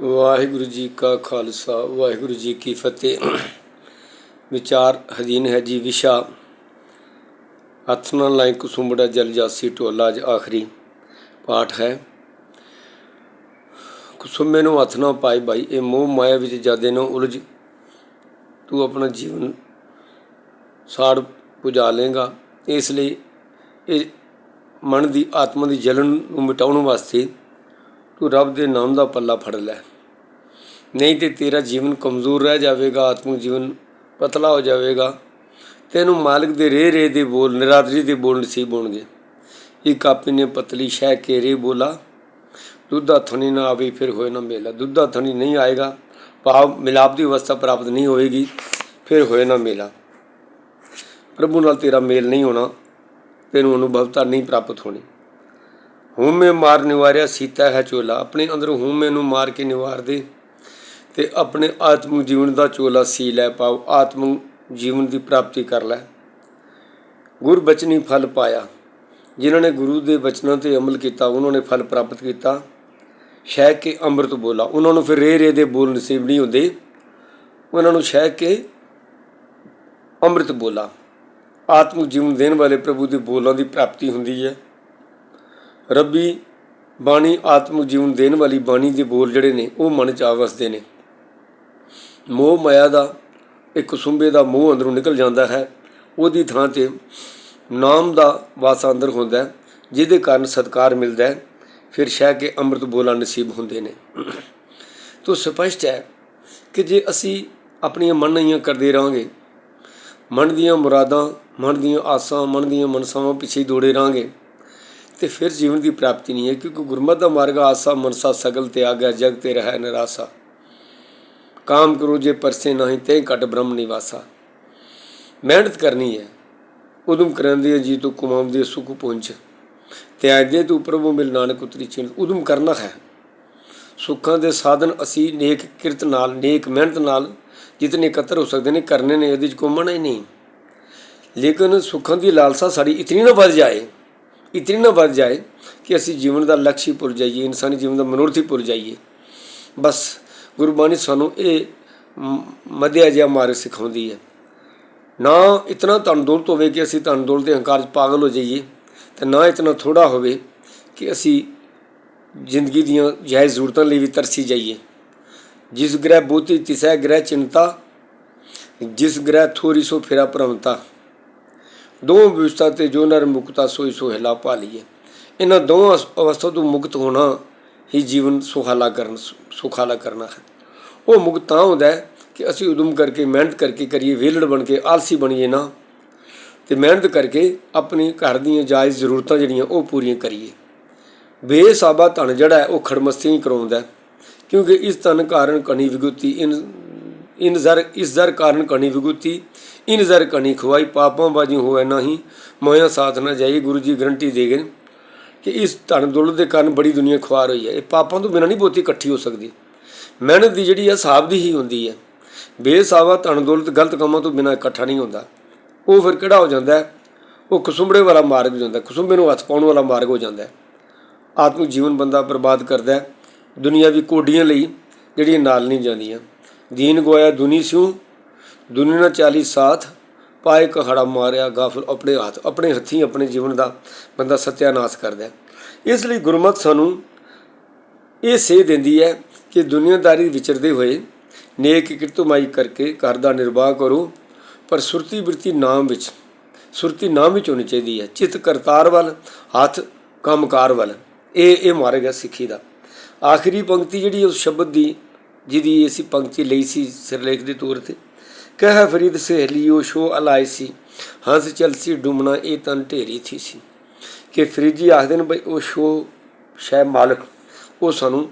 ਵਾਹਿਗੁਰੂ ਜੀ ਕਾ ਖਾਲਸਾ, ਵਾਹਿਗੁਰੂ ਜੀ ਕੀ ਫਤਿਹ। ਵਿਚਾਰ ਹਦੀਨ ਹੈ ਜੀ ਵਿਸ਼ਾ। ਹੱਥ ਨਾਲ ਲਾਈ ਕੁਸੁੰਬੜਾ ਜਲ ਜਾਸੀ ਢੋਲਾ, ਅੱਜ ਆਖਰੀ ਪਾਠ ਹੈ। ਕੁਸੁੰਮੇ ਨੂੰ ਹੱਥ ਨਾ ਪਾਈ ਭਾਈ, ਇਹ ਮੋਹ ਮਾਇਆ ਵਿੱਚ ਜਾਦੇ ਨੂੰ ਉਲਝ। ਤੂੰ ਆਪਣਾ ਜੀਵਨ ਸਾੜ ਪੁਜਾ ਲੇਗਾ ਇਸ ਲਈ ਇਹ ਮਨ ਦੀ, ਆਤਮਾ ਦੀ ਜਲਨ ਨੂੰ ਮਿਟਾਉਣ ਵਾਸਤੇ ਤੂੰ ਰੱਬ ਦੇ ਨਾਮ ਦਾ ਪੱਲਾ ਫੜ ਲੈ। ਨਹੀਂ ਤੇ ਤੇਰਾ ਜੀਵਨ ਕਮਜ਼ੋਰ ਰਹਿ ਜਾਵੇਗਾ, ਆਤਮਿਕ ਜੀਵਨ ਪਤਲਾ ਹੋ ਜਾਵੇਗਾ। ਤੈਨੂੰ ਮਾਲਕ ਦੇ ਰੇ ਰੇ ਦੇ ਬੋਲ, ਨਿਰਾਦਰੀ ਦੇ ਬੋਲ ਨਸੀਬ ਹੋਣਗੇ। ਇੱਕ ਆਪੀ ਨੇ ਪਤਲੀ ਸ਼ਹਿ ਕੇ ਰੇ ਬੋਲਾ। ਦੁੱਧਾ ਥਣੀ ਨਾ ਆਵੇ ਫਿਰ ਹੋਏ ਨਾ ਮੇਲਾ। ਦੁੱਧਾ ਥਣੀ ਨਹੀਂ ਆਏਗਾ, ਭਾਵ ਮਿਲਾਪ ਦੀ ਅਵਸਥਾ ਪ੍ਰਾਪਤ ਨਹੀਂ ਹੋਏਗੀ ਫਿਰ ਹੋਏ ਨਾ ਮੇਲਾ। ਪ੍ਰਭੂ ਨਾਲ ਤੇਰਾ ਮੇਲ ਨਹੀਂ ਹੋਣਾ, ਤੈਨੂੰ ਅਨੁਭਵਤਾ ਨਹੀਂ ਪ੍ਰਾਪਤ ਹੋਣੀ। ਹਉਮੈ ਮਾਰ ਨਿਵਾਰਿਆ ਸੀਤਾ ਹੈ ਚੋਲਾ। ਆਪਣੇ ਅੰਦਰ ਹਉਮੈ ਨੂੰ ਮਾਰ ਕੇ ਨਿਵਾਰ ਦੇ ਤੇ ਆਪਣੇ ਆਤਮਿਕ ਜੀਵਨ ਦਾ ਚੋਲਾ ਸੀ ਲੈ ਪਾਓ, ਆਤਮਿਕ ਜੀਵਨ ਦੀ ਪ੍ਰਾਪਤੀ ਕਰ ਲੈ। ਗੁਰਬਚਨੀ ਫਲ ਪਾਇਆ। ਜਿਨ੍ਹਾਂ ਨੇ ਗੁਰੂ ਦੇ ਬਚਨਾਂ ਤੇ ਅਮਲ ਕੀਤਾ, ਉਹਨਾਂ ਨੇ ਫਲ ਪ੍ਰਾਪਤ ਕੀਤਾ। ਸ਼ਹਿ ਕੇ ਅੰਮ੍ਰਿਤ ਬੋਲਾ। ਉਹਨਾਂ ਨੂੰ ਫਿਰ ਰੇ ਰੇ ਦੇ ਬੋਲ ਨਸੀਬ ਨਹੀਂ ਹੁੰਦੇ। ਉਹਨਾਂ ਨੂੰ ਸ਼ਹਿ ਕੇ ਅੰਮ੍ਰਿਤ ਬੋਲਾ। ਆਤਮਿਕ ਜੀਵਨ ਦੇਣ ਵਾਲੇ ਪ੍ਰਭੂ ਦੇ ਬੋਲਾਂ ਦੀ ਪ੍ਰਾਪਤੀ ਹੁੰਦੀ ਹੈ। ਰੱਬੀ ਬਾਣੀ ਆਤਮਿਕ ਜੀਵਨ ਦੇਣ ਵਾਲੀ ਬਾਣੀ ਦੇ ਬੋਲ ਜਿਹੜੇ ਨੇ, ਉਹ ਮਨ ਚ ਆ ਵਸਦੇ ਨੇ। ਮੋਹ ਮਾਇਆ ਦਾ, ਇੱਕ ਸੁੰਬੇ ਦਾ ਮੋਹ ਅੰਦਰੋਂ ਨਿਕਲ ਜਾਂਦਾ ਹੈ। ਉਹਦੀ ਥਾਂ ਤੇ ਨਾਮ ਦਾ ਵਾਸਾ ਅੰਦਰ ਹੁੰਦਾ ਹੈ, ਜਿਹਦੇ ਕਾਰਨ ਸਤਕਾਰ ਮਿਲਦਾ ਹੈ। ਫਿਰ ਸ਼ਹਿ ਕੇ ਅੰਮ੍ਰਿਤ ਬੋਲਾਂ ਨਸੀਬ ਹੁੰਦੇ ਨੇ। ਤੋ ਸਪਸ਼ਟ ਹੈ ਕਿ ਜੇ ਅਸੀਂ ਆਪਣੀਆਂ ਮਨਈਆਂ ਕਰਦੇ ਰਹਾਂਗੇ, ਮਨ ਦੀਆਂ ਮੁਰਾਦਾਂ, ਮਨ ਦੀਆਂ ਆਸਾਂ, ਮਨ ਦੀਆਂ ਮਨਸਾਵਾਂ ਪਿੱਛੇ ਹੀ ਦੌੜੇ ਰਹਾਂਗੇ ਤੇ ਫਿਰ ਜੀਵਨ ਦੀ ਪ੍ਰਾਪਤੀ ਨਹੀਂ ਹੈ, ਕਿਉਂਕਿ ਗੁਰਮਤਿ ਦਾ ਮਾਰਗ ਆਸਾ, ਮਨਸਾ ਸਗਲ ਤੇ ਆਗਿਆ, ਜਗ ਤੇ ਰਹਿ ਨਿਰਾਸਾ। ਕਾਮ ਕਰੋ ਜੇ ਪਰਸੇ ਨਹੀਂ, ਤੇ ਘਟ ਬ੍ਰਹਮ ਨਿਵਾਸਾ। ਮਿਹਨਤ ਕਰਨੀ ਹੈ। ਉਦਮ ਕਰੰਦੀ ਹੈ ਜੀ ਤੂੰ ਕਮਾਉਂਦੀ ਸੁਖ ਪੁੰਜ। ਤੇ ਅਜੇ ਤੂੰ ਪ੍ਰਭੂ ਮਿਲ ਨਾਨਕ ਉਤਰੀ ਚਿੰਤ। ਉਦਮ ਕਰਨਾ ਹੈ। ਸੁੱਖਾਂ ਦੇ ਸਾਧਨ ਅਸੀਂ ਨੇਕ ਕਿਰਤ ਨਾਲ, ਨੇਕ ਮਿਹਨਤ ਨਾਲ ਜਿਤਨੇ ਇਕੱਤਰ ਹੋ ਸਕਦੇ ਨੇ, ਕਰਨੇ ਨੇ, ਇਹਦੇ ਚ ਕੋਮਣਾ ਹੀ ਨਹੀਂ। ਲੇਕਿਨ ਸੁੱਖਾਂ ਦੀ ਲਾਲਸਾ ਸਾਡੀ ਇਤਨੀ ਨਾ ਵੱਧ ਜਾਏ। ਇਤਨੀ ਨਾ ਵੱਧ ਜਾਏ ਕਿ ਅਸੀਂ ਜੀਵਨ ਦਾ ਲਕਸ਼ੀ ਭੁੱਲ ਜਾਈਏ, ਇਨਸਾਨੀ ਜੀਵਨ ਦਾ ਮਨੋਰਥੀ ਹੀ ਜਾਈਏ। ਬਸ ਗੁਰਬਾਣੀ ਸਾਨੂੰ ਇਹ ਮਧਿਆ ਜਿਹਾ ਮਾਰਗ ਸਿਖਾਉਂਦੀ ਹੈ। ਨਾ ਇਤਨਾ ਧਨ ਹੋਵੇ ਕਿ ਅਸੀਂ ਧਨ ਦੇ ਹੰਕਾਰ 'ਚ ਪਾਗਲ ਹੋ ਜਾਈਏ ਤੇ ਨਾ ਇਤਨਾ ਥੋੜਾ ਹੋਵੇ ਕਿ ਅਸੀਂ ਜ਼ਿੰਦਗੀ ਦੀਆਂ ਜਾਇਜ਼ ਜ਼ਰੂਰਤਾਂ ਲਈ ਵੀ ਤਰਸੀ ਜਾਈਏ। ਜਿਸ ਗ੍ਰਹਿ ਬੋਤੀ ਤਿਸੈ ਗ੍ਰਹਿ ਚਿੰਤਾ, ਜਿਸ ਗ੍ਰਹਿ ਥੋਰੀ ਸੋ ਫੇਰਾ ਭਰਮਤਾ। ਦੋਵਾਂ ਵਿਵਸਥਾ ਤੇ ਜੋ ਨਰ ਮੁਕਤਾ ਸੋਈ ਸੋਹਿਲਾ ਪਾ ਲਈਏ ਇਹਨਾਂ ਦੋਵਾਂ ਅਵਸਥਾ ਤੋਂ ਮੁਕਤ ਹੋਣਾ ਹੀ ਜੀਵਨ ਸੁਖਾਲਾ ਕਰਨ, ਸੁਖਾਲਾ ਕਰਨਾ ਹੈ। ਉਹ ਮੁਕਤ ਤਾਂ ਹੁੰਦਾ ਹੈ ਕਿ ਅਸੀਂ ਉਦਮ ਕਰਕੇ, ਮਿਹਨਤ ਕਰਕੇ ਕਰੀਏ ਵੇਲੜ ਬਣ ਕੇ, ਆਲਸੀ ਬਣੀਏ ਨਾ। ਤੇ ਮਿਹਨਤ ਕਰਕੇ ਆਪਣੇ ਘਰ ਦੀਆਂ ਜਾਇਜ਼ ਜ਼ਰੂਰਤਾਂ ਜਿਹੜੀਆਂ ਉਹ ਪੂਰੀਆਂ ਕਰੀਏ। ਬੇਸਾਬਾ ਧਨ ਜਿਹੜਾ ਉਹ ਖੜਮਸਤੀ ਹੀ ਕਰਾਉਂਦਾ ਕਿਉਂਕਿ ਇਸ ਧਨ ਕਾਰਨ ਕਣੀ ਵਿਗੁਤੀ, ਇਨ ਇਨ ਜ਼ਰ, ਇਸ ਜ਼ਰ ਕਾਰਨ ਕਣੀ ਵਿਗੁਤੀ, ਇਨ ਜ਼ਰ ਕਣੀ ਖਵਾਈ ਪਾਪਾਂ ਬਾਜੀ ਹੋਏ ਨਹੀਂ, ਮੋਇਆ ਸਾਥ ਨਾ ਜਾਈ ਗੁਰੂ ਜੀ ਗਰੰਟੀ ਦੇ ਗਏ ਕਿ ਇਸ ਧਨ ਦੌਲਤ ਦੇ ਕਾਰਨ ਬੜੀ ਦੁਨੀਆ ਖੁਆਰ ਹੋਈ ਹੈ। ਇਹ ਪਾਪਾਂ ਤੋਂ ਬਿਨਾਂ ਨਹੀਂ ਬਹੁਤੀ ਇਕੱਠੀ ਹੋ ਸਕਦੀ। ਮਿਹਨਤ ਦੀ ਜਿਹੜੀ ਹੈ ਹਿਸਾਬ ਦੀ ਹੀ ਹੁੰਦੀ ਹੈ ਬੇਸਾਵਾ ਧਨ ਦੌਲਤ ਗਲਤ ਕੰਮਾਂ ਤੋਂ ਬਿਨਾਂ ਇਕੱਠਾ ਨਹੀਂ ਹੁੰਦਾ। ਉਹ ਫਿਰ ਕਿਹੜਾ ਹੋ ਜਾਂਦਾ? ਉਹ ਕਸੁੰਬੜੇ ਵਾਲਾ ਮਾਰਗ ਹੋ ਜਾਂਦਾ। ਕਸੁੰਬੇ ਨੂੰ ਹੱਥ ਪਾਉਣ ਵਾਲਾ ਮਾਰਗ ਹੋ ਜਾਂਦਾ। ਹੈ ਆਤਮਿਕ ਜੀਵਨ ਬੰਦਾ ਬਰਬਾਦ ਕਰਦਾ ਹੈ। ਦੁਨੀਆਵੀ ਕੋਡੀਆਂ ਲਈ ਜਿਹੜੀਆਂ ਨਾਲ ਨਹੀਂ ਜਾਂਦੀਆਂ। ਦੀਨ ਗੋਇਆ ਦੁਨੀ ਸਿਉ, ਦੁਨੀ ਨਾਲ ਚਾਲੀ ਸਾਥ, ਪਾਏ ਕਹੜਾ ਮਾਰਿਆ ਗਾਫਲ ਆਪਣੇ ਹੱਥ, ਆਪਣੇ ਹੱਥੀਂ ਆਪਣੇ ਜੀਵਨ ਦਾ ਬੰਦਾ ਸਤਿਆਨਾਸ਼ ਕਰਦਾ ਇਸ ਲਈ ਗੁਰਮਤ ਸਾਨੂੰ ਇਹ ਸੇ ਦਿੰਦੀ ਹੈ ਕਿ ਦੁਨੀਆਦਾਰੀ ਵਿਚਰਦੇ ਹੋਏ ਨੇਕ ਕਿਰਤਮਾਈ ਕਰਕੇ ਘਰ ਦਾ ਨਿਰਵਾਹ ਕਰੋ, ਪਰ ਸੁਰਤੀ ਬਿਰਤੀ ਨਾਮ ਵਿੱਚ, ਸੁਰਤੀ ਨਾਮ ਵਿੱਚ ਹੋਣੀ ਚਾਹੀਦੀ ਹੈ। ਚਿਤ ਕਰਤਾਰ ਵੱਲ, ਹੱਥ ਕੰਮਕਾਰ ਵੱਲ। ਇਹ ਇਹ ਮਾਰਗ ਹੈ ਸਿੱਖੀ ਦਾ। ਆਖਰੀ ਪੰਕਤੀ ਜਿਹੜੀ ਉਸ ਸ਼ਬਦ ਦੀ ਜਿਹਦੀ ਅਸੀਂ ਪੰਕਤੀ ਲਈ ਸੀ ਸਿਰਲੇਖ ਦੇ ਤੌਰ ਤੇ। ਕਹਿ ਫਰੀਦ ਸਹੇਲੀਓ, ਸ਼ੋ ਅਲਾਇਸੀ ਹੰਸ ਚਲਸੀ ਡੁਮਣਾ ਇਹ ਤਨ ਢੇਰੀ ਥੀ ਸੀ। ਕਿ ਫਰੀਦ ਜੀ ਆਖਦੇ ਨੇ ਬਈ ਉਹ ਸ਼ੋ ਸ਼ੈ ਮਾਲਕ, ਉਹ ਸਾਨੂੰ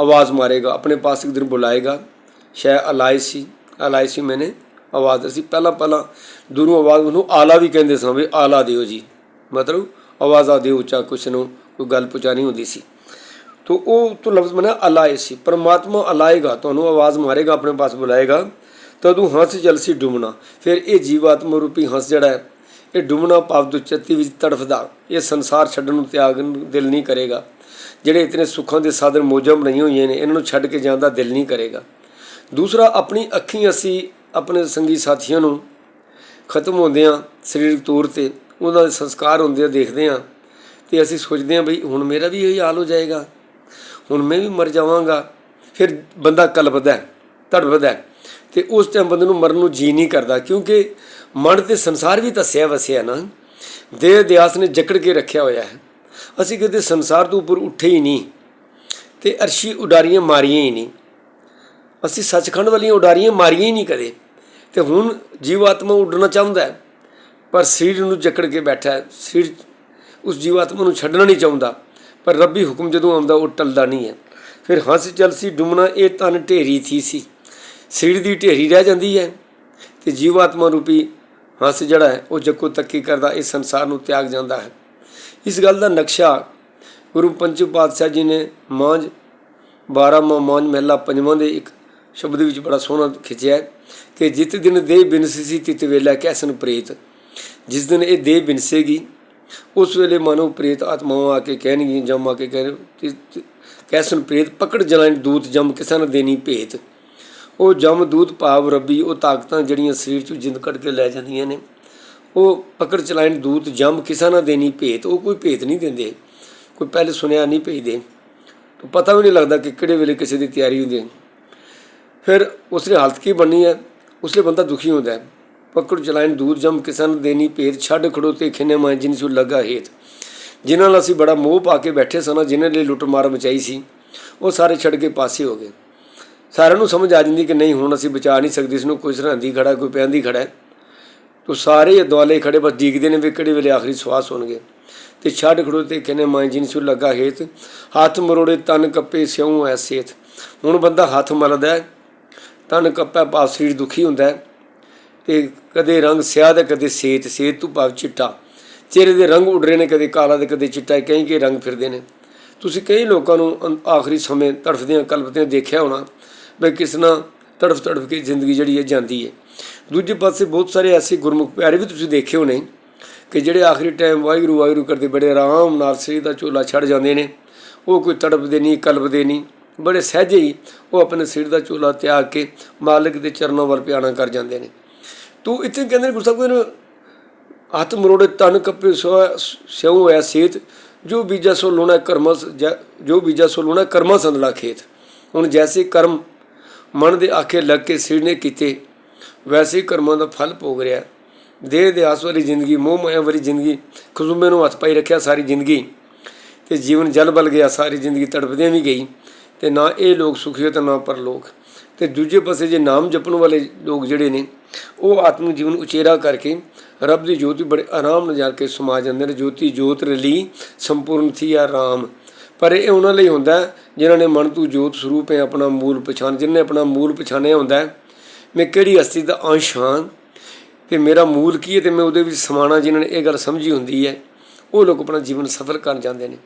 ਆਵਾਜ਼ ਮਾਰੇਗਾ, ਆਪਣੇ ਪਾਸ ਇੱਕ ਦਿਨ ਬੁਲਾਏਗਾ। ਸ਼ੈ ਅਲਾਇਸੀ ਅਲਾਇਸੀ ਮੈਨੇ ਆਵਾਜ਼। ਅਸੀਂ ਪਹਿਲਾਂ ਪਹਿਲਾਂ ਦੂਰੋਂ ਆਵਾਜ਼ ਉਹਨੂੰ ਆਲਾ ਵੀ ਕਹਿੰਦੇ ਸਾਂ ਵੀ ਆਲਾ ਦਿਓ ਜੀ। ਮਤਲਬ ਆਵਾਜ਼ਾਂ ਦਿਓ ਉੱਚਾ ਕੁਛ ਨੂੰ ਕੋਈ ਗੱਲ ਪੁਚਾਣੀ ਹੁੰਦੀ ਸੀ। ਤੋ ਉਹ ਤੋਂ ਲਫ਼ਜ਼ ਬਣਾ ਅਲਾਇਸੀ ਪਰਮਾਤਮਾ ਅਲਾਏਗਾ ਤੁਹਾਨੂੰ ਆਵਾਜ਼ ਮਾਰੇਗਾ, ਆਪਣੇ ਪਾਸ ਬੁਲਾਏਗਾ। ਤਦੋਂ ਹੰਸ ਜਲਸੀ ਡੁੱਬਣਾ। ਫਿਰ ਇਹ ਜੀਵਾਤਮਾ ਰੂਪੀ ਹੰਸ ਜਿਹੜਾ ਹੈ, ਇਹ ਡੁੱਬਣਾ ਪਾਪ ਦੁਚਤੀ ਵਿੱਚ ਤੜਫਦਾ। ਇਹ ਸੰਸਾਰ ਛੱਡਣ ਨੂੰ ਤਿਆਗ ਨੂੰ, ਦਿਲ ਨਹੀਂ ਕਰੇਗਾ। ਜਿਹੜੇ ਇਤਨੇ ਸੁੱਖਾਂ ਦੇ ਸਾਧਨ ਮੋਜਾਂ ਬਣਾਈਆਂ ਹੋਈਆਂ ਨੇ, ਇਹਨਾਂ ਨੂੰ ਛੱਡ ਕੇ ਜਾਣ ਦਾ ਦਿਲ ਨਹੀਂ ਕਰੇਗਾ। ਦੂਸਰਾ, ਆਪਣੀ ਅੱਖੀਂ ਅਸੀਂ ਆਪਣੇ ਸੰਗੀ ਸਾਥੀਆਂ ਨੂੰ ਖਤਮ ਹੁੰਦੇ ਆ ਸਰੀਰਕ ਤੌਰ ਤੇ। ਉਹਨਾਂ ਦੇ ਸੰਸਕਾਰ ਹੁੰਦੇ ਆ, ਦੇਖਦੇ ਆ ਤੇ ਅਸੀਂ ਸੋਚਦੇ ਆ ਬਈ ਹੁਣ ਮੇਰਾ ਵੀ ਇਹੀ ਹਾਲ ਹੋ ਜਾਏਗਾ। ਹੁਣ ਮੈਂ ਵੀ ਮਰ ਜਾਵਾਂਗਾ ਫਿਰ ਬੰਦਾ ਕਲਪਦਾ ਹੈ, ਤੜਫਦਾ ਹੈ ਤੇ ਉਸ ਟਾਈਮ ਬੰਦੇ ਨੂੰ ਮਰਨ ਨੂੰ ਜੀ ਨਹੀਂ ਕਰਦਾ ਕਿਉਂਕਿ ਮਨ ਤੇ ਸੰਸਾਰ ਵੀ ਧੱਸਿਆ ਵਸਿਆ ਨਾ। ਦੇਹ ਦਿਆਸ ਨੇ ਜਕੜ ਕੇ ਰੱਖਿਆ ਹੋਇਆ ਹੈ। ਅਸੀਂ ਕਦੇ ਸੰਸਾਰ ਤੋਂ ਉੱਪਰ ਉੱਠੇ ਹੀ ਨਹੀਂ ਤੇ ਅਰਸ਼ੀ ਉਡਾਰੀਆਂ ਮਾਰੀਆਂ ਹੀ ਨਹੀਂ। ਅਸੀਂ ਸੱਚਖੰਡ ਵਾਲੀਆਂ ਉਡਾਰੀਆਂ ਮਾਰੀਆਂ ਹੀ ਨਹੀਂ ਕਦੇ। ਤੇ ਹੁਣ ਜੀਵਾਤਮਾ ਉੱਡਣਾ ਚਾਹੁੰਦਾ ਹੈ ਪਰ ਸਰੀਰ ਨੂੰ ਜਕੜ ਕੇ ਬੈਠਾ ਹੈ। ਸਰੀਰ ਉਸ ਜੀਵਾਤਮਾ ਨੂੰ ਛੱਡਣਾ ਨਹੀਂ ਚਾਹੁੰਦਾ। ਪਰ ਰੱਬੀ ਹੁਕਮ ਜਦੋਂ ਆਉਂਦਾ ਉਹ ਟਲਦਾ ਨਹੀਂ ਹੈ। ਫਿਰ ਹੰਸ ਚਲਸੀ ਡੁਮਣਾ ਇਹ ਤਨ ਢੇਰੀ ਥੀ ਸੀ। ਸਰੀਰ ਦੀ ਢੇਰੀ ਰਹਿ ਜਾਂਦੀ ਹੈ ਤੇ ਜੀਵਾਤਮਾ ਰੂਪੀ ਹੰਸ ਜਿਹੜਾ ਹੈ, ਉਹ ਜੱਕੋ ਤੱਕੀ ਕਰਦਾ, ਇਸ ਸੰਸਾਰ ਨੂੰ ਤਿਆਗ ਜਾਂਦਾ ਹੈ। ਇਸ ਗੱਲ ਦਾ ਨਕਸ਼ਾ ਗੁਰੂ ਪੰਚਮ ਪਾਤਸ਼ਾਹ ਜੀ ਨੇ ਮਾਂਝ 12 ਮਾਂਝ ਮਹਿਲਾ ਪੰਜਵਾਂ ਦੇ ਇੱਕ ਸ਼ਬਦ ਵਿੱਚ ਬੜਾ ਸੋਹਣਾ ਖਿੱਚਿਆ ਹੈ ਕਿ ਜਿਤ ਦਿਨ ਦੇਹ ਬਿਨਸੀ ਸੀ, ਤਿਤ ਵੇਲਾ ਕੈਸਨ ਪ੍ਰੇਤ। ਜਿਸ ਦਿਨ ਇਹ ਦੇਹ ਬਿਨਸੇਗੀ ਉਸ ਵੇਲੇ ਮਨੋ ਪ੍ਰੇਤ ਆਤਮਾਵਾਂ ਆ ਕੇ ਕਹਿਣਗੀਆਂ, ਜਮ ਆ ਕੇ ਕਹਿ ਕੈਸਨ ਪ੍ਰੇਤ ਪਕੜ ਜਲਾਣ ਦੂਤ ਜਮ ਕਿਸਨ ਦੇਣੀ ਭੇਤ। ਉਹ ਜਮ ਦੂਤ ਭਾਵ ਰੱਬੀ, ਉਹ ਤਾਕਤਾਂ ਜਿਹੜੀਆਂ ਸਰੀਰ ਚੋਂ ਜਿੰਦ ਕੱਢ ਕੇ ਲੈ ਜਾਂਦੀਆਂ ਨੇ। ਉਹ ਪਕੜ ਚਲਾਣ ਦੂਤ ਜਮ ਕਿਸਾ ਨਾ ਦੇਣੀ ਭੇਤ, ਉਹ ਕੋਈ ਭੇਤ ਨਹੀਂ ਦਿੰਦੇ, ਕੋਈ ਪਹਿਲੇ ਸੁਣਿਆ ਨਹੀਂ ਭੇਜਦੇ। ਤਾਂ ਪਤਾ ਵੀ ਨਹੀਂ ਲੱਗਦਾ ਕਿ ਕਿਹੜੇ ਵੇਲੇ ਕਿਸੇ ਦੀ ਤਿਆਰੀ ਹੁੰਦੀ ਹੈ। ਫਿਰ ਉਸਦੀ ਹਾਲਤ ਕੀ ਬਣਨੀ ਹੈ? ਉਸਲੇ ਬੰਦਾ ਦੁਖੀ ਹੁੰਦਾ ਹੈ। ਪਕੜ ਚਲਾਇਨ ਦੂਰ ਜਮ ਕਿਸਨ ਦੇਣੀ ਭੇਦ ਛੱਡ ਖੜੋ ਤੇ ਖਿਨੇ ਮਾਂ ਜਿਨ ਸੂ ਲੱਗਾ ਹੇਤ। ਜਿਨ੍ਹਾਂ ਨਾਲ ਅਸੀਂ ਬੜਾ ਮੋਹ ਪਾ ਕੇ ਬੈਠੇ ਸਨ ਜਿਨ੍ਹਾਂ ਲਈ ਲੁੱਟ ਮਾਰ ਮਚਾਈ ਸੀ, ਉਹ ਸਾਰੇ ਛੱਡ ਕੇ ਪਾਸੇ ਹੋ ਗਏ। ਸਾਰਿਆਂ ਨੂੰ ਸਮਝ ਆ ਜਾਂਦੀ ਕਿ ਨਹੀਂ, ਹੁਣ ਅਸੀਂ ਬਚਾ ਨਹੀਂ ਸਕਦੇ ਇਸ ਨੂੰ ਕੋਈ ਸਰਹੰਦੀ ਖੜਾ, ਕੋਈ ਪੈਂਦੀ ਖੜਾ ਹੈ। ਤੋ ਸਾਰੇ ਦੁਆਲੇ ਖੜੇ, ਬਸ ਡੀਕਦੇ ਨੇ ਵੀ ਕਿਹੜੇ ਵੇਲੇ ਆਖਰੀ ਸਵਾਸ ਹੋਣਗੇ। ਤੇ ਛੱਡ ਖੜੋ ਤੇ ਕਹਿੰਦੇ ਮਾਂ ਜਿਨ ਲੱਗਾ ਹੇਤ। ਹੱਥ ਮਰੋੜੇ ਤਨ ਕੱਪੇ ਸਿਉ ਐਸੇਤ ਹੁਣ ਬੰਦਾ ਹੱਥ ਮਲਦਾ ਤਨ ਕੱਪਾ ਭਾਵ ਸਰੀਰ ਦੁਖੀ ਹੁੰਦਾ ਤੇ ਕਦੇ ਰੰਗ ਸਿਆਹ ਦਾ, ਕਦੇ ਸੇਤ ਸੇਤ ਤੋਂ ਭਾਵ ਚਿੱਟਾ। ਚਿਹਰੇ ਦੇ ਰੰਗ ਉੱਡ ਰਹੇ ਨੇ, ਕਦੇ ਕਾਲਾ ਤੇ ਕਦੇ ਚਿੱਟਾ ਕਈ ਕਈ ਰੰਗ ਫਿਰਦੇ ਨੇ। ਤੁਸੀਂ ਕਈ ਲੋਕਾਂ ਨੂੰ ਅੰ- ਆਖਰੀ ਸਮੇਂ ਤੜਫਦਿਆਂ, ਕਲਪਦਿਆਂ ਦੇਖਿਆ ਹੋਣਾ ਵੀ ਕਿਸ ਨਾਲ ਤੜਫ ਤੜਫ ਕੇ ਜ਼ਿੰਦਗੀ ਜਿਹੜੀ ਹੈ ਜਾਂਦੀ ਹੈ। ਦੂਜੇ ਪਾਸੇ ਬਹੁਤ ਸਾਰੇ ਐਸੇ ਗੁਰਮੁਖ ਪਿਆਰੇ ਵੀ ਤੁਸੀਂ ਦੇਖੇ ਹੋਣੇ ਕਿ ਜਿਹੜੇ ਆਖਰੀ ਟਾਈਮ ਵਾਹਿਗੁਰੂ ਵਾਹਿਗੁਰੂ ਕਰਦੇ ਬੜੇ ਆਰਾਮ ਨਾਲ ਸਰੀਰ ਦਾ ਝੋਲਾ ਛੱਡ ਜਾਂਦੇ ਨੇ। ਉਹ ਕੋਈ ਤੜਪਦੇ ਨਹੀਂ, ਕਲਪਦੇ ਨਹੀਂ। ਬੜੇ ਸਹਿਜੇ ਹੀ ਉਹ ਆਪਣੇ ਸਰੀਰ ਦਾ ਝੋਲਾ ਤਿਆਗ ਕੇ ਮਾਲਕ ਦੇ ਚਰਨਾਂ ਵੱਲ ਪਿਆਣਾ ਕਰ ਜਾਂਦੇ ਨੇ। ਤੂੰ ਇੱਥੇ ਕਹਿੰਦੇ ਨੇ ਗੁਰੂ ਸਾਹਿਬ ਕਹਿੰਦੇ ਹੱਥ ਮਰੋੜੇ ਤਨ ਕੱਪੇ ਸਿਉ ਹੋਇਆ ਸੇਤ, ਜੋ ਬੀਜਾ ਸੋ ਲੋਣਾ ਕਰਮ ਜੋ ਬੀਜਾ ਸੋ ਲੋਣਾ ਕਰਮਾ ਸੰਦਲਾ ਖੇਤ। ਹੁਣ ਜੈਸੇ ਕਰਮ ਮਨ ਦੇ ਆਖੇ ਲੱਗ ਕੇ ਸਿਰ ਨੇ ਕੀਤੇ, ਵੈਸੇ ਕਰਮਾਂ ਦਾ ਫਲ ਭੋਗ ਰਿਹਾ ਦੇਹ ਦੇ ਆਸ ਵਾਲੀ ਜ਼ਿੰਦਗੀ ਮੋਹ ਮਾਇਆ ਵਾਲੀ ਜ਼ਿੰਦਗੀ, ਖਜ਼ੂਮੇ ਨੂੰ ਹੱਥ ਪਾਈ ਰੱਖਿਆ ਸਾਰੀ ਜ਼ਿੰਦਗੀ। ਤੇ ਜੀਵਨ ਜਲ ਬਲ ਗਿਆ, ਸਾਰੀ ਜ਼ਿੰਦਗੀ ਤੜਪਦਿਆਂ ਵੀ ਗਈ। ਤੇ ਨਾ ਇਹ ਲੋਕ ਸੁਖੀ ਹੋ ਤੇ ਨਾ ਪਰ ਲੋਕ ਤੇ ਦੂਜੇ ਪਾਸੇ ਜੇ ਨਾਮ ਜਪਣ ਵਾਲੇ ਲੋਕ ਜਿਹੜੇ ਨੇ, ਉਹ ਆਤਮਿਕ ਜੀਵਨ ਉਚੇਰਾ ਕਰਕੇ ਰੱਬ ਦੀ ਜੋਤੀ ਬੜੇ ਆਰਾਮ ਨਾਲ ਜਾ ਕੇ ਸਮਾ ਜਾਂਦੇ ਨੇ। ਜੋਤੀ ਜੋਤ ਰਲੀ ਸੰਪੂਰਨ ਥੀ ਆ ਰਾਮ। ਪਰ ਇਹ ਉਹਨਾਂ ਲਈ ਹੁੰਦਾ ਹੈ ਜਿਨ੍ਹਾਂ ਨੇ ਮਨ ਤੋਂ ਜੋਤ ਸਰੂਪ ਹੈ, ਆਪਣਾ ਮੂਲ ਪਛਾਣ, ਜਿਨ੍ਹਾਂ ਆਪਣਾ ਮੂਲ ਪਛਾਣਿਆ ਹੁੰਦਾ ਮੈਂ ਕਿਹੜੀ ਹਸਤੀ ਦਾ ਅੰਸ਼ ਹਾਂ ਤੇ ਮੇਰਾ ਮੂਲ ਕੀ ਹੈ ਤੇ ਮੈਂ ਉਹਦੇ ਵਿੱਚ ਸਮਾਣਾ ਜਿਨ੍ਹਾਂ ਨੇ ਇਹ ਗੱਲ ਸਮਝੀ ਹੁੰਦੀ ਹੈ, ਉਹ ਲੋਕ ਆਪਣਾ ਜੀਵਨ ਸਫਲ ਕਰਨ ਜਾਂਦੇ ਨੇ।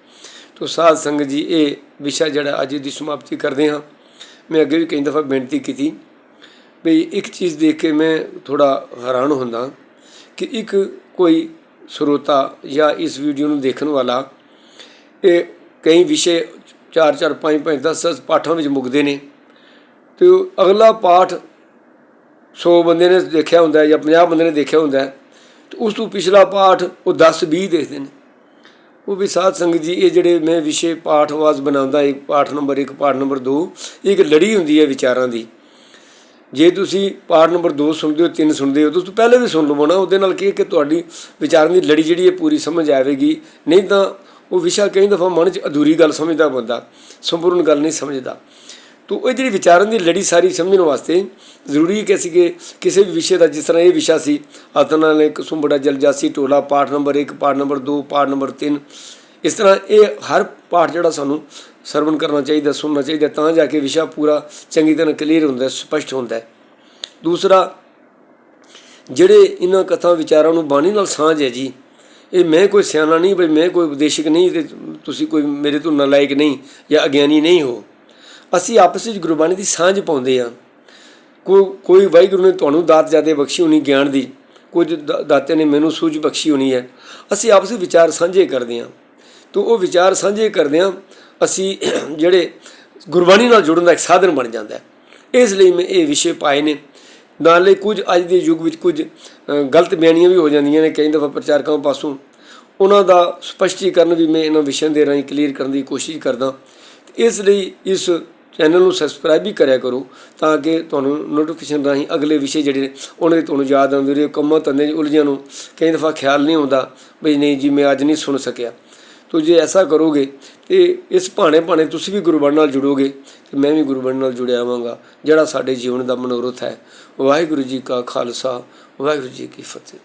ਤੋ ਸਾਧ ਸੰਗਤ ਜੀ, ਇਹ ਵਿਸ਼ਾ ਜਿਹੜਾ ਅੱਜ ਦੀ ਸਮਾਪਤੀ ਕਰਦੇ ਹਾਂ। ਮੈਂ ਅੱਗੇ ਵੀ ਕਈ ਦਫਾ ਬੇਨਤੀ ਕੀਤੀ ਵੀ ਇੱਕ ਚੀਜ਼ ਦੇਖ ਕੇ ਮੈਂ ਥੋੜਾ ਹੈਰਾਨ ਹੁੰਦਾ ਕਿ ਇੱਕ ਕੋਈ ਸਰੋਤਾ ਜਾਂ ਇਸ ਵੀਡੀਓ ਨੂੰ ਦੇਖਣ ਵਾਲਾ ਇਹ ਕਈ ਵਿਸ਼ੇ 4 4 5 5 10 10 ਪਾਠਾਂ ਵਿੱਚ ਮੁੱਕਦੇ ਨੇ ਤੇ ਅਗਲਾ ਪਾਠ 100 ਬੰਦੇ ਨੇ ਦੇਖਿਆ ਹੁੰਦਾ ਜਾਂ 50 ਬੰਦੇ ਨੇ ਦੇਖਿਆ ਹੁੰਦਾ ਹੈ ਉਸ ਤੋਂ ਪਿਛਲਾ ਪਾਠ ਉਹ 10 20 ਦੇਖਦੇ ਨੇ। ਉਹ ਵੀ ਸਾਧ ਸੰਗਤ ਜੀ, ਇਹ ਜਿਹੜੇ ਮੈਂ ਵਿਸ਼ੇ ਪਾਠ ਆਵਾਜ਼ ਬਣਾਉਂਦਾ, ਇੱਕ ਪਾਠ ਨੰਬਰ 1 ਪਾਠ ਨੰਬਰ 2 ਇੱਕ ਲੜੀ ਹੁੰਦੀ ਹੈ ਵਿਚਾਰਾਂ ਦੀ। ਜੇ ਤੁਸੀਂ ਪਾਠ ਨੰਬਰ 2 ਸੁਣਦੇ ਹੋ 3 ਸੁਣਦੇ ਹੋ, ਤਾਂ ਤੁਸੀਂ ਪਹਿਲੇ ਵੀ ਸੁਣ ਲਵੋ ਨਾ, ਉਹਦੇ ਨਾਲ ਕੀ ਕਿ ਤੁਹਾਡੀ ਵਿਚਾਰਾਂ ਦੀ ਲੜੀ ਜਿਹੜੀ ਹੈ ਪੂਰੀ ਸਮਝ ਆਵੇਗੀ। ਨਹੀਂ ਤਾਂ ਉਹ ਵਿਸ਼ਾ ਕਈ ਦਫਾ ਮਨ 'ਚ ਅਧੂਰੀ ਗੱਲ ਸਮਝਦਾ ਬੰਦਾ, ਸੰਪੂਰਨ ਗੱਲ ਨਹੀਂ ਸਮਝਦਾ। ਤੋ ਉਹ ਜਿਹੜੀ ਵਿਚਾਰਾਂ ਦੀ ਲੜੀ ਸਾਰੀ ਸਮਝਣ ਵਾਸਤੇ ਜ਼ਰੂਰੀ ਕਿ ਸੀਗੇ ਕਿਸੇ ਵੀ ਵਿਸ਼ੇ ਦਾ ਜਿਸ ਤਰ੍ਹਾਂ ਇਹ ਵਿਸ਼ਾ ਸੀ ਆਤਨਾ ਨੇ ਕੁਸੁੰਬੜਾ ਜਲਜਾਸੀ ਟੋਲਾ ਪਾਠ ਨੰਬਰ 1 ਪਾਠ ਨੰਬਰ 2 ਪਾਠ ਨੰਬਰ 3 ਇਸ ਤਰ੍ਹਾਂ ਇਹ ਹਰ ਪਾਠ ਜਿਹੜਾ ਸਾਨੂੰ ਸਰਵਣ ਕਰਨਾ ਚਾਹੀਦਾ, ਸੁਣਨਾ ਚਾਹੀਦਾ, ਤਾਂ ਜਾ ਕੇ ਵਿਸ਼ਾ ਪੂਰਾ ਚੰਗੀ ਤਰ੍ਹਾਂ ਕਲੀਅਰ ਹੁੰਦਾ ਹੈ ਸਪਸ਼ਟ ਹੁੰਦਾ ਦੂਸਰਾ, ਜਿਹੜੇ ਇਹਨਾਂ ਕਥਾ ਵਿਚਾਰਾਂ ਨੂੰ ਬਾਣੀ ਨਾਲ ਸਾਂਝ ਹੈ ਜੀ, ਇਹ ਮੈਂ ਕੋਈ ਸਿਆਣਾ ਨਹੀਂ, ਬਈ ਮੈਂ ਕੋਈ ਉਪਦੇਸ਼ਕ ਨਹੀਂ, ਤੇ ਤੁਸੀਂ ਕੋਈ ਮੇਰੇ ਤੋਂ ਨਲਾਇਕ ਨਹੀਂ ਜਾਂ ਅਗਿਆਨੀ ਨਹੀਂ ਹੋ। ਅਸੀਂ ਆਪਸ ਵਿੱਚ ਗੁਰਬਾਣੀ ਦੀ ਸਾਂਝ ਪਾਉਂਦੇ ਆ ਕੋਈ ਕੋਈ ਵਾਹਿਗੁਰੂ ਨੇ ਤੁਹਾਨੂੰ ਦਾਤ ਜਿਆਦੇ ਬਖਸ਼ੀ ਹੋਣੀ ਗਿਆਨ ਦੀ, ਕੁਝ ਦਾ- ਦਾਤੇ ਨੇ ਮੈਨੂੰ ਸੂਝ ਬਖਸ਼ੀ ਹੋਣੀ ਹੈ। ਅਸੀਂ ਆਪਸ ਵਿੱਚ ਵਿਚਾਰ ਸਾਂਝੇ ਕਰਦੇ ਹਾਂ। ਤੋ ਉਹ ਵਿਚਾਰ ਸਾਂਝੇ ਕਰਦੇ ਹਾਂ, ਅਸੀਂ ਜਿਹੜੇ ਗੁਰਬਾਣੀ ਨਾਲ ਜੁੜਨ ਦਾ ਇੱਕ ਸਾਧਨ ਬਣ ਜਾਂਦਾ ਹੈ। ਇਸ ਲਈ ਮੈਂ ਇਹ ਵਿਸ਼ੇ ਪਾਏ ਨੇ। ਨਾਲੇ ਕੁਝ ਅੱਜ ਦੇ ਯੁੱਗ ਵਿੱਚ ਕੁਝ ਗਲਤ ਬਿਆਨੀਆਂ ਵੀ ਹੋ ਜਾਂਦੀਆਂ ਨੇ ਕਈ ਦਫਾ ਪ੍ਰਚਾਰਕਾਂ ਪਾਸੋਂ। ਉਹਨਾਂ ਦਾ ਸਪਸ਼ਟੀਕਰਨ ਵੀ ਮੈਂ ਇਹਨਾਂ ਵਿਸ਼ਿਆਂ ਦੇ ਰਾਹੀਂ ਕਲੀਅਰ ਕਰਨ ਦੀ ਕੋਸ਼ਿਸ਼ ਕਰਦਾ। ਇਸ ਲਈ ਇਸ ਚੈਨਲ ਨੂੰ ਸਬਸਕ੍ਰਾਈਬ ਵੀ ਕਰਿਆ ਕਰੋ ਤਾਂ ਕਿ ਤੁਹਾਨੂੰ ਨੋਟੀਫਿਕੇਸ਼ਨ ਰਾਹੀਂ ਅਗਲੇ ਵਿਸ਼ੇ ਜਿਹੜੇ ਨੇ, ਉਹਨਾਂ ਦੀ ਤੁਹਾਨੂੰ ਯਾਦ ਆਉਂਦੇ ਰਹੇ ਕੰਮਾਂ ਧੰਦੇ ਦੀ ਉਲਝੀਆਂ ਨੂੰ ਕਈ ਦਫਾ ਖਿਆਲ ਨਹੀਂ ਆਉਂਦਾ ਵੀ ਨਹੀਂ ਜੀ ਮੈਂ ਅੱਜ ਨਹੀਂ ਸੁਣ ਸਕਿਆ। ਤੋ ਜੇ ਐਸਾ ਕਰੋਗੇ ਤੇ ਇਸ ਭਾਣੇ ਭਾਣੇ ਤੁਸੀਂ ਵੀ ਗੁਰਬਾਣੀ ਨਾਲ ਜੁੜੋਗੇ ਤੇ ਮੈਂ ਵੀ ਗੁਰਬਾਣੀ ਨਾਲ ਜੁੜਿਆ ਆਵਾਂਗਾ ਜਿਹੜਾ ਸਾਡੇ ਜੀਵਨ ਦਾ ਮਨੋਰਥ ਹੈ। ਵਾਹਿਗੁਰੂ ਜੀ ਕਾ ਖਾਲਸਾ ਵਾਹਿਗੁਰੂ ਜੀ ਕੀ ਫਤਿਹ।